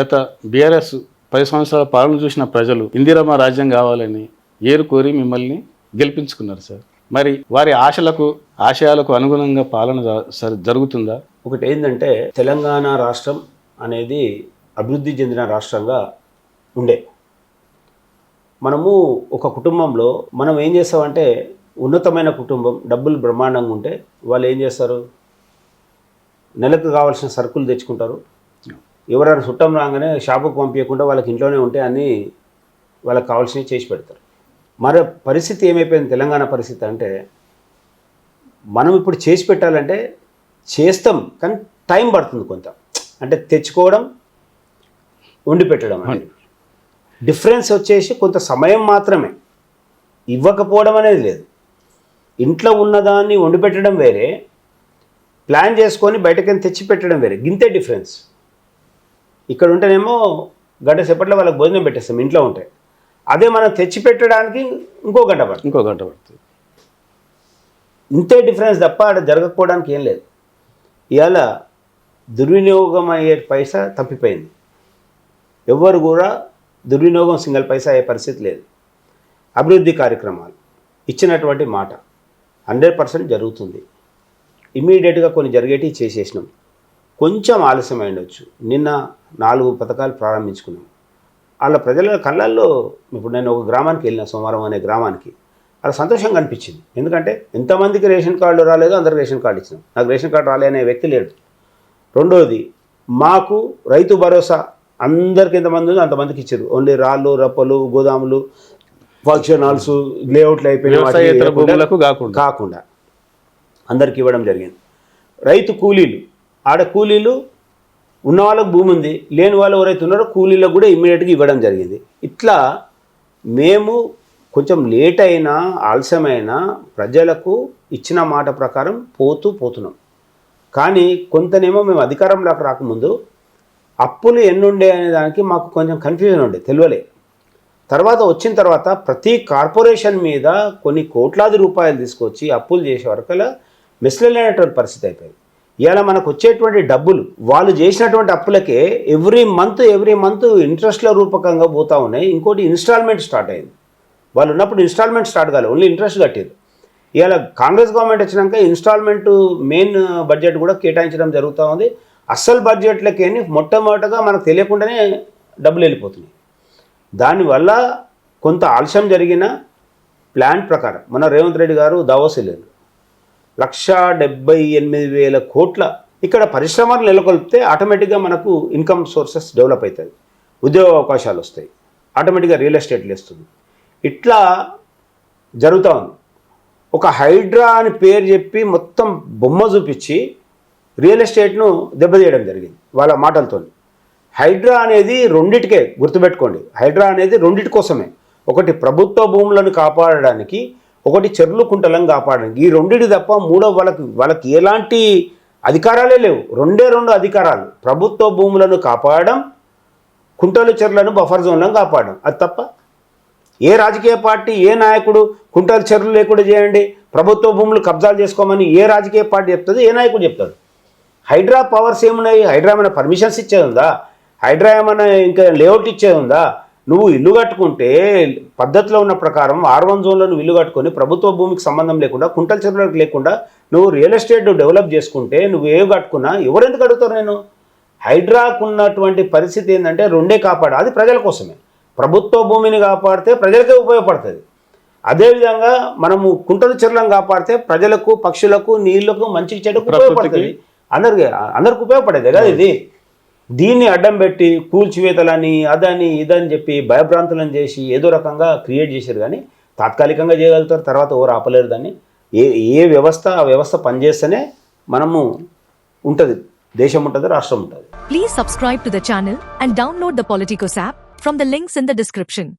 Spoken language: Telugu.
గత బీఆర్ఎస్ పది సంవత్సరాల పాలన చూసిన ప్రజలు ఇందిరమ్మ రాజ్యం కావాలని ఏరు కోరి మిమ్మల్ని గెలిపించుకున్నారు సార్. మరి వారి ఆశలకు ఆశయాలకు అనుగుణంగా పాలన జ- జరుగుతుందా? ఒకటి ఏంటంటే తెలంగాణ రాష్ట్రం అనేది అభివృద్ధి చెందిన రాష్ట్రంగా ఉండే. మనము ఒక కుటుంబంలో మనం ఏం చేస్తామంటే ఉన్నతమైన కుటుంబం డబ్బులు బ్రహ్మాండంగా ఉంటే వాళ్ళు ఏం చేస్తారు? నెలకు కావాల్సిన సరుకులు తెచ్చుకుంటారు. ఎవరైనా చుట్టం రాగానే షాపుకు పంపించకుండా వాళ్ళకి ఇంట్లోనే ఉంటే అన్నీ వాళ్ళకి కావాల్సినవి చేసి పెడతారు. మరి పరిస్థితి ఏమైపోయింది తెలంగాణ పరిస్థితి అంటే మనం ఇప్పుడు చేసి పెట్టాలంటే చేస్తాం కానీ టైం పడుతుంది కొంత. అంటే తెచ్చుకోవడం వండి పెట్టడం అనేది. డిఫరెన్స్ వచ్చేసి కొంత సమయం మాత్రమే. ఇవ్వకపోవడం అనేది లేదు. ఇంట్లో ఉన్నదాన్ని వండి పెట్టడం వేరే ప్లాన్ చేసుకొని బయటకి తెచ్చి పెట్టడం వేరే. గింతే డిఫరెన్స్. ఇక్కడ ఉంటేనేమో గంట సేపట్లో వాళ్ళకి భోజనం పెట్టేస్తాం ఇంట్లో ఉంటే. అదే మనం తెచ్చి పెట్టడానికి ఇంకో గంట పడుతుంది. ఇంకో గంట పడుతుంది. ఇంతే డిఫరెన్స్ తప్ప ఆడ జరగకపోవడానికి ఏం లేదు. ఇవాళ దుర్వినియోగం అయ్యే పైసా తప్పిపోయింది. ఎవ్వరు కూడా దుర్వినియోగం సింగిల్ పైసా అయ్యే పరిస్థితి లేదు. అభివృద్ధి కార్యక్రమాలు ఇచ్చినటువంటి మాట హండ్రెడ్ పర్సెంట్ జరుగుతుంది. ఇమీడియట్గా కొన్ని జరిగేటివి చేసేసినాం. కొంచెం ఆలస్యం ఉండొచ్చు. నిన్న నాలుగు పథకాలు ప్రారంభించుకున్నాం. వాళ్ళ ప్రజల కళ్ళల్లో ఇప్పుడు నేను ఒక గ్రామానికి వెళ్ళిన సోమవారం అనే గ్రామానికి అలా సంతోషంగా అనిపించింది. ఎందుకంటే ఎంతమందికి రేషన్ కార్డు రాలేదో అందరికి రేషన్ కార్డు ఇచ్చినాం. నాకు రేషన్ కార్డు రాలే అనే వ్యక్తి లేడు. రెండోది మాకు రైతు భరోసా అందరికి ఎంతమంది ఉందో అంతమందికి ఇచ్చారు. ఓన్లీ రాళ్ళు రప్పలు గోదాములు ఫంక్షన్ హాల్స్ లేఅవుట్లు అయిపోయిన వాటికి వ్యవసాయేతర ఇవ్వకుండా- భూములకు కాకుండా. కాకుండా అందరికి ఇవ్వడం జరిగింది. రైతు కూలీలు ఆడ కూలీలు ఉన్న వాళ్ళకు భూమి ఉంది లేని వాళ్ళు ఎవరైతే ఉన్నారో కూలీలకు కూడా ఇమ్మీడియట్గా ఇవ్వడం జరిగింది. ఇట్లా మేము కొంచెం లేట్ అయినా ఆలస్యమైనా ప్రజలకు ఇచ్చిన మాట ప్రకారం పోతూ పోతున్నాం. కానీ కొంతనేమో మేము అధికారంలోకి రాకముందు అప్పులు ఎన్నుండే అనే దానికి మాకు కొంచెం కన్ఫ్యూజన్ ఉండే తెలియలే. తర్వాత వచ్చిన తర్వాత ప్రతి కార్పొరేషన్ మీద కొన్ని కోట్లాది రూపాయలు తీసుకొచ్చి అప్పులు చేసే వరకలా మెస్లలేనటువంటి పరిస్థితి అయిపోయింది. ఇవాళ మనకు వచ్చేటువంటి డబ్బులు వాళ్ళు చేసినటువంటి అప్పులకే ఎవ్రీ మంత్ ఎవ్రీ మంత్ ఇంట్రెస్ట్ల రూపకంగా పోతా ఉన్నాయి. ఇంకోటి ఇన్స్టాల్మెంట్ స్టార్ట్ అయింది. వాళ్ళు ఉన్నప్పుడు ఇన్స్టాల్మెంట్ స్టార్ట్ కాలేదు ఓన్లీ ఇంట్రెస్ట్ కట్టేది. ఇవాళ కాంగ్రెస్ గవర్నమెంట్ వచ్చినాక ఇన్స్టాల్మెంట్ మెయిన్ బడ్జెట్ కూడా కేటాయించడం జరుగుతూ ఉంది. అస్సలు బడ్జెట్లకి మొట్టమొదటగా మనకు తెలియకుండానే డబ్బులు వెళ్ళిపోతున్నాయి. దానివల్ల కొంత ఆలస్యం జరిగిన ప్లాన్ ప్రకారం మన రేవంత్ రెడ్డి గారు దావోస్ వెళ్ళారు. లక్షా డెబ్బై ఎనిమిది వేల కోట్ల ఇక్కడ పరిశ్రమలు నెలకొల్పితే ఆటోమేటిక్గా మనకు ఇన్కమ్ సోర్సెస్ డెవలప్ అవుతుంది ఉద్యోగ అవకాశాలు వస్తాయి. ఆటోమేటిక్గా రియల్ ఎస్టేట్ లేస్తుంది. ఇట్లా జరుగుతూ ఉంది. ఒక హైడ్రా అని పేరు చెప్పి మొత్తం బొమ్మ చూపించి రియల్ ఎస్టేట్ను దెబ్బతీయడం జరిగింది వాళ్ళ మాటలతో హైడ్రా అనేది రెండిటికే గుర్తుపెట్టుకోండి. హైడ్రా అనేది రెండిటి కోసమే. ఒకటి ప్రభుత్వ భూములను కాపాడడానికి ఒకటి చెర్లు కుంటలను కాపాడడం. ఈ రెండిటి తప్ప మూడో వాళ్ళకి వాళ్ళకి ఎలాంటి అధికారాలే లేవు. రెండే రెండు అధికారాలు. ప్రభుత్వ భూములను కాపాడడం కుంటలు చెర్లను బఫర్ జోన్లను కాపాడడం. అది తప్ప ఏ రాజకీయ పార్టీ ఏ నాయకుడు కుంటలు చెర్లు లేకుండా చేయండి ప్రభుత్వ భూములు కబ్జాలు చేసుకోమని ఏ రాజకీయ పార్టీ చెప్తుంది ఏ నాయకుడు చెప్తాడు. హైడ్రా పవర్స్ ఏమున్నాయి? హైడ్రా ఏమైనా పర్మిషన్స్ ఇచ్చేది ఉందా? హైడ్రా ఏమైనా ఇంకా లేఅవుట్ ఇచ్చేది ఉందా? నువ్వు ఇల్లు కట్టుకుంటే పద్ధతిలో ఉన్న ప్రకారం ఆర్ వన్ జోన్లో నువ్వు ఇల్లు కట్టుకొని ప్రభుత్వ భూమికి సంబంధం లేకుండా కుంటల చెరువులకు లేకుండా నువ్వు రియల్ ఎస్టేట్ డెవలప్ చేసుకుంటే నువ్వు ఏ కట్టుకున్నా ఎవరెందుకు అడుగుతారు నేను? హైడ్రాకు ఉన్నటువంటి పరిస్థితి ఏంటంటే రెండే కాపాడు అది ప్రజల కోసమే. ప్రభుత్వ భూమిని కాపాడితే ప్రజలకే ఉపయోగపడుతుంది. అదేవిధంగా మనము కుంటల చెరువులను కాపాడితే ప్రజలకు పక్షులకు నీళ్ళకు మంచి చెడుకు ఉపయోగపడుతుంది. అందరికి అందరికి ఉపయోగపడేది కదా ఇది? దీన్ని అడ్డం పెట్టి కూల్చివేతలని అదని ఇదని చెప్పి భయభ్రాంతులను చేసి ఏదో రకంగా క్రియేట్ చేశారు. కానీ తాత్కాలికంగా చేయగలుగుతారు తర్వాత ఎవరు ఆపలేరు దాన్ని. ఏ ఏ వ్యవస్థ ఆ వ్యవస్థ పనిచేస్తేనే మనము ఉంటుంది. దేశం ఉంటుంది రాష్ట్రం ఉంటుంది. Please subscribe to the channel and download the Politicos app from the links in the description